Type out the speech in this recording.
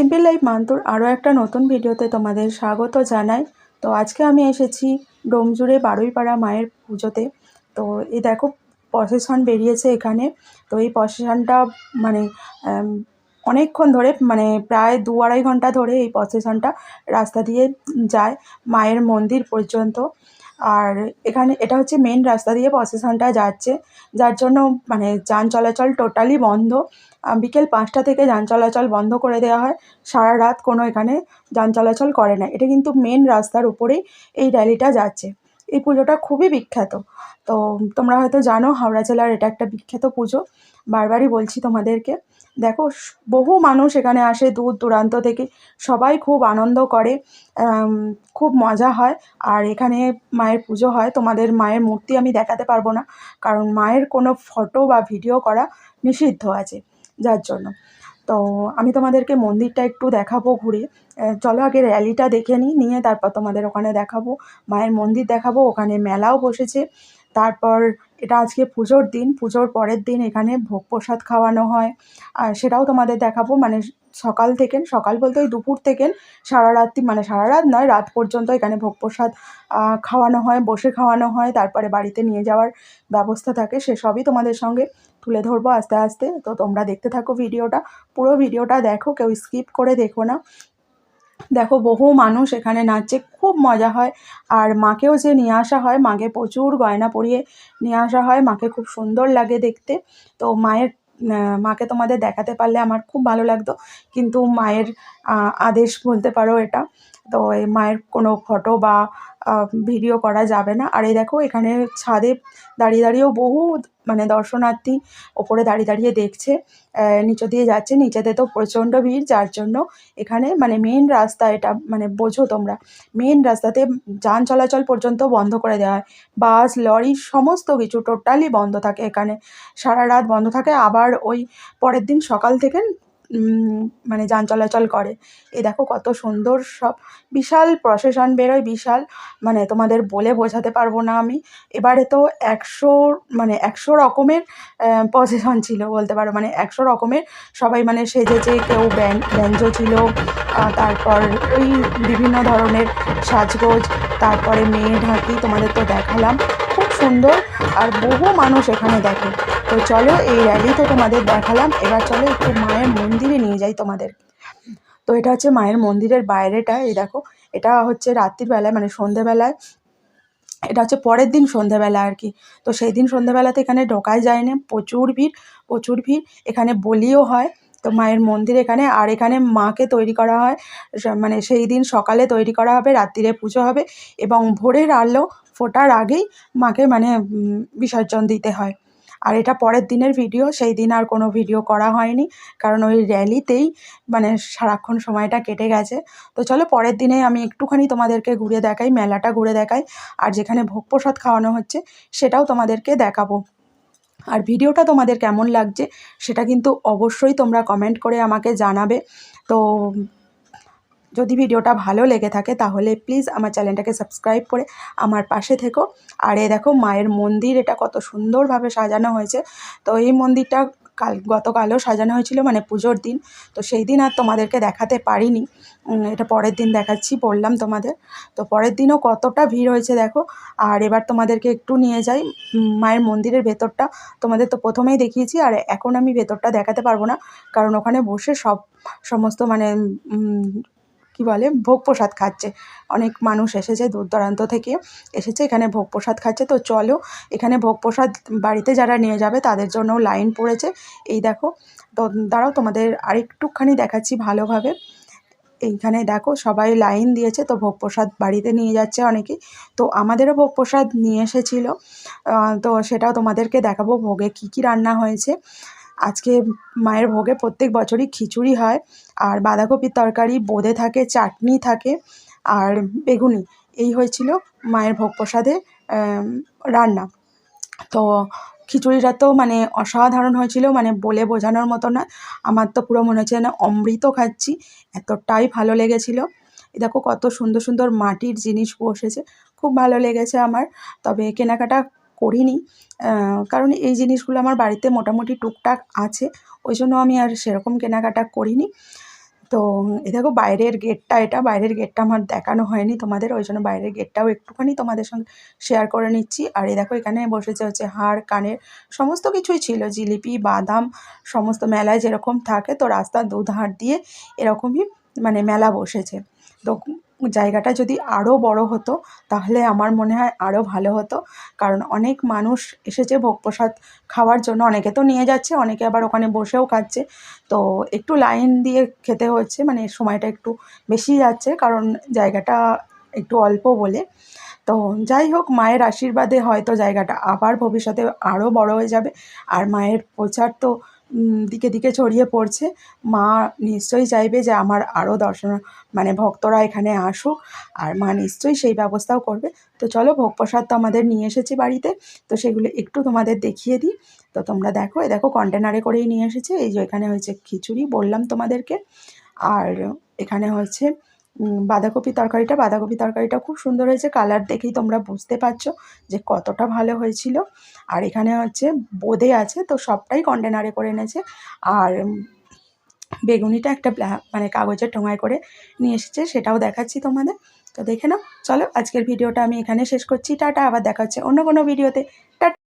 Simple life মান্তুর আরও একটা নতুন ভিডিওতে তোমাদের স্বাগত জানাই। তো আজকে আমি এসেছি ডোমজুড়ে বারুইপাড়া মায়ের পুজোতে। তো এই দেখো প্রসেশন বেরিয়েছে এখানে। তো এই প্রসেশনটা মানে অনেকক্ষণ ধরে মানে প্রায় দু আড়াই ঘণ্টা ধরে এই প্রসেশনটা রাস্তা দিয়ে যায় মায়ের মন্দির পর্যন্ত। আর এখানে, এটা হচ্ছে মেন রাস্তা দিয়ে প্রসেশনটা যাচ্ছে। যার জন্য মানে যান চলাচল টোটালি বন্ধ। বিকেল পাঁচটা থেকে যান চলাচল বন্ধ করে দেওয়া হয়। সারা রাত কোনো এখানে যান চলাচল করে না। এটা কিন্তু মেন রাস্তার উপরেই এই র্যালিটা যাচ্ছে। এই পুজোটা খুবই বিখ্যাত। তো তোমরা হয়তো জানো, হাওড়া জেলার এটা একটা বিখ্যাত পুজো। বারবারই বলছি তোমাদেরকে। দেখো বহু মানুষ এখানে আসে দূর দূরান্ত থেকে। সবাই খুব আনন্দ করে খুব মজা হয়। আর এখানে মায়ের পুজো হয়। তোমাদের মায়ের মূর্তি আমি দেখাতে পারব না। কারণ মায়ের কোনো ফটো বা ভিডিও করা নিষিদ্ধ আছে। যার জন্য। তো আমি তোমাদেরকে মন্দিরটা একটু দেখাবো ঘুরে। চলো আগে র্যালিটা দেখে নিই, নিয়ে তারপর তোমাদের ওখানে দেখাবো। মায়ের মন্দির দেখাবো, ওখানে মেলাও বসেছে। তারপর এটা আজকে পুজোর দিন, পুজোর পরের দিন এখানে ভোগ প্রসাদ খাওয়ানো হয়। আর সেটাও তোমাদের দেখাবো মানে সকাল থেকে সকাল বলতে ওই দুপুর থেকে সারা রাত্রি মানে সারা রাত নয়, রাত পর্যন্ত এখানে ভোগ প্রসাদ খাওয়ানো হয়, বসে খাওয়ানো হয়, তারপরে বাড়িতে নিয়ে যাওয়ার ব্যবস্থা থাকে সেসবই তোমাদের সঙ্গে তুলে ধরবো আস্তে আস্তে। তো তোমরা দেখতে থাকো ভিডিওটা, পুরো ভিডিওটা দেখো, কেউ স্কিপ করে দেখো না। দেখো বহু মানুষ এখানে নাচে খুব মজা হয়। আর মাকেও যে নিয়ে আসা হয়, মাকে প্রচুর গয়না পরিয়ে নিয়ে আসা হয়, মাকে খুব সুন্দর লাগে দেখতে। তো মায়ের মাকে তোমাদের দেখাতে পারলে আমার খুব ভালো লাগতো। কিন্তু মায়ের আদেশ বলতে পারো এটা। তো এই মায়ের কোনো ফটো বা ভিডিও করা যাবে না। আর এই দেখো, এখানে ছাদে দাঁড়িয়ে দাঁড়িয়েও বহু মানে দর্শনার্থী ওপরে দাঁড়িয়ে দাঁড়িয়ে দেখছে। নিচে দিয়ে যাচ্ছে। নিচেতে তো প্রচণ্ড ভিড়, যার জন্য এখানে মানে মেন রাস্তা এটা মানে বোঝো তোমরা। মেন রাস্তাতে যান চলাচল পর্যন্ত বন্ধ করে দেওয়া হয়। বাস, লরি, সমস্ত কিছু টোটালি বন্ধ থাকে এখানে। সারা রাত বন্ধ থাকে। আবার ওই পরের দিন সকাল থেকে মানে যান চলাচল করে। এ দেখো কত সুন্দর সব বিশাল প্রসেশন বেরোয়, বিশাল। মানে তোমাদের বলে বোঝাতে পারব না আমি। এবারে তো একশো মানে একশো রকমের প্রসেশন ছিল বলতে পারো। মানে একশো রকমের সবাই মানে সেজেছে, কেউ ব্যান- ব্যঞ্জ ছিল তারপর ওই বিভিন্ন ধরনের সাজগোজ, তারপরে মেয়ে ঢাকি, তোমাদের তো দেখালাম। খুব সুন্দর আর বহু মানুষ এখানে দেখে। তো চলো এই র্যালি তো তোমাদের দেখালাম। এবার চলো একটু মায়ের মন্দিরে নিয়ে যাই তোমাদের। তো এটা হচ্ছে মায়ের মন্দিরের বাইরেটা, এই দেখো। এটা হচ্ছে রাত্রিবেলায় মানে সন্ধেবেলায়। এটা হচ্ছে পরের দিন সন্ধেবেলা আর কি। তো সেই দিন সন্ধেবেলাতে এখানে ঢোকায় যায় না প্রচুর ভিড় প্রচুর ভিড়। এখানে বলিও হয়, তো মায়ের মন্দির এখানে। আর এখানে মাকে তৈরি করা হয় মানে সেই দিন সকালে তৈরি করা হবে, রাত্রিরে পুজো হবে। এবং ভোরের আলো ফোটার আগেই মাকে মানে বিসর্জন দিতে হয়। আর এটা পরের দিনের ভিডিও সেই দিন আর কোনো ভিডিও করা হয়নি। কারণ ওই র্যালিতেই মানে সারাক্ষণ সময়টা কেটে গেছে। তো চলো পরের দিনে আমি একটুখানি তোমাদেরকে ঘুরে দেখাই, মেলাটা ঘুরে দেখাই। আর যেখানে ভোগ প্রসাদ খাওয়ানো হচ্ছে, সেটাও তোমাদেরকে দেখাবো। আর ভিডিওটা তোমাদের কেমন লাগছে, সেটা কিন্তু অবশ্যই তোমরা কমেন্ট করে আমাকে জানাবে। তো যদি ভিডিওটা ভালো লেগে থাকে তাহলে প্লিজ আমার চ্যানেলটাকে সাবস্ক্রাইব করে আমার পাশে থেকো। আর এ দেখো মায়ের মন্দির, এটা কত সুন্দরভাবে সাজানো হয়েছে। তো এই মন্দিরটা কাল, গতকালও সাজানো হয়েছিল মানে পুজোর দিন। তো সেই দিন আর তোমাদেরকে দেখাতে পারিনি। এটা পরের দিন দেখাচ্ছি, বললাম তোমাদের। তো পরের দিনও কতটা ভিড় হয়েছে দেখো। আর এবার তোমাদেরকে একটু নিয়ে যাই। মায়ের মন্দিরের ভেতরটা তোমাদের তো প্রথমেই দেখিয়েছি, আর এখন আমি ভেতরটা দেখাতে পারব না। কারণ ওখানে বসে সব, সমস্ত মানে কি বলে ভোগ প্রসাদ খাচ্ছে। অনেক মানুষ এসেছে দূর দূরান্ত থেকে, এসেছে, এখানে ভোগ প্রসাদ খাচ্ছে। তো চলো, এখানে ভোগ প্রসাদ বাড়িতে যারা নিয়ে যাবে, তাদের জন্য লাইন পড়েছে। এই দেখো, তো দাঁড়াও, তোমাদের আরেকটুখানি দেখাচ্ছি ভালোভাবে। এইখানে দেখো, সবাই লাইন দিয়েছে, তো ভোগ প্রসাদ বাড়িতে নিয়ে যাচ্ছে অনেকেই তো আমাদেরও ভোগ প্রসাদ নিয়ে এসেছিল। তো সেটাও তোমাদেরকে দেখাবো, ভোগে কী কী রান্না হয়েছে। আজকে মায়ের ভোগে প্রত্যেক বছরই খিচুড়ি হয়, আর বাঁধাকপির তরকারি, বোঁদে থাকে, চাটনি থাকে, আর বেগুনি। এই হয়েছিল মায়ের ভোগ প্রসাদে রান্না। তো খিচুড়িটা তো মানে অসাধারণ হয়েছিল মানে বলে বোঝানোর মতো না আমার তো পুরো মনে হচ্ছে না অমৃত খাচ্ছি, এতটাই ভালো লেগেছিল। দেখো কত সুন্দর সুন্দর মাটির জিনিস বসেছে, খুব ভালো লেগেছে আমার। তবে কেনাকাটা করিনি। কারণ এই জিনিসগুলো আমার বাড়িতে মোটামুটি টুকটাক আছে, ওই জন্য আমি আর সেরকম কেনাকাটা করিনি। তো এ দেখো বাইরের গেটটা এটা, বাইরের গেটটা আমার দেখানো হয়নি তোমাদের, ওই জন্য বাইরের গেটটাও একটুখানি তোমাদের সঙ্গে শেয়ার করে নিচ্ছি। আর এই দেখো এখানে বসেছে হচ্ছে হাড় কানের, সমস্ত কিছুই ছিল, জিলিপি, বাদাম, সমস্ত মেলায় যেরকম থাকে তো রাস্তার দুধার দিয়ে এরকমই মানে মেলা বসেছে। তো জায়গাটা যদি আরও বড় হতো, তাহলে আমার মনে হয় আরও ভালো হতো। কারণ অনেক মানুষ এসেছে ভোগ প্রসাদ খাওয়ার জন্য। অনেকে তো নিয়ে যাচ্ছে, অনেকে আবার ওখানে বসেও খাচ্ছে। তো একটু লাইন দিয়ে খেতে হচ্ছে মানে সময়টা একটু বেশি যাচ্ছে, কারণ জায়গাটা একটু অল্প বলে। তো যাই হোক, মায়ের আশীর্বাদে হয়তো জায়গাটা আবার ভবিষ্যতে আরও বড় হয়ে যাবে। আর মায়ের প্রচার তো দিকে দিকে ছড়িয়ে পড়ছে। মা নিশ্চয়ই চাইবে যে আমার আরও দর্শন মানে ভক্তরা এখানে আসুক, আর মা নিশ্চয়ই সেই ব্যবস্থাও করবে। তো চলো ভোগ প্রসাদ তো আমাদের নিয়ে এসেছি বাড়িতে, তো সেগুলো একটু তোমাদের দেখিয়ে দিই। তো তোমরা দেখো এই দেখো কন্টেনারে করেই নিয়ে এসেছে, এই যে এখানে হয়েছে খিচুড়ি বললাম তোমাদেরকে। আর এখানে হচ্ছে বাঁধাকপি তরকারিটা বাঁধাকপি তরকারিটা খুব সুন্দর হয়েছে। কালার দেখেই তোমরা বুঝতে পারছ যে কতটা ভালো হয়েছিল। আর এখানে হচ্ছে বোঁদে আছে, তো সবটাই কন্টেনারে করে এনেছে। আর বেগুনিটা একটা মানে কাগজের ঠোঙায় করে নিয়ে এসেছে, সেটাও দেখাচ্ছি তোমাদের। তো দেখে নাও, চলো আজকের ভিডিওটা আমি এখানে শেষ করছি। টাটা, আবার দেখা হচ্ছে অন্য কোনো ভিডিওতে। টাটা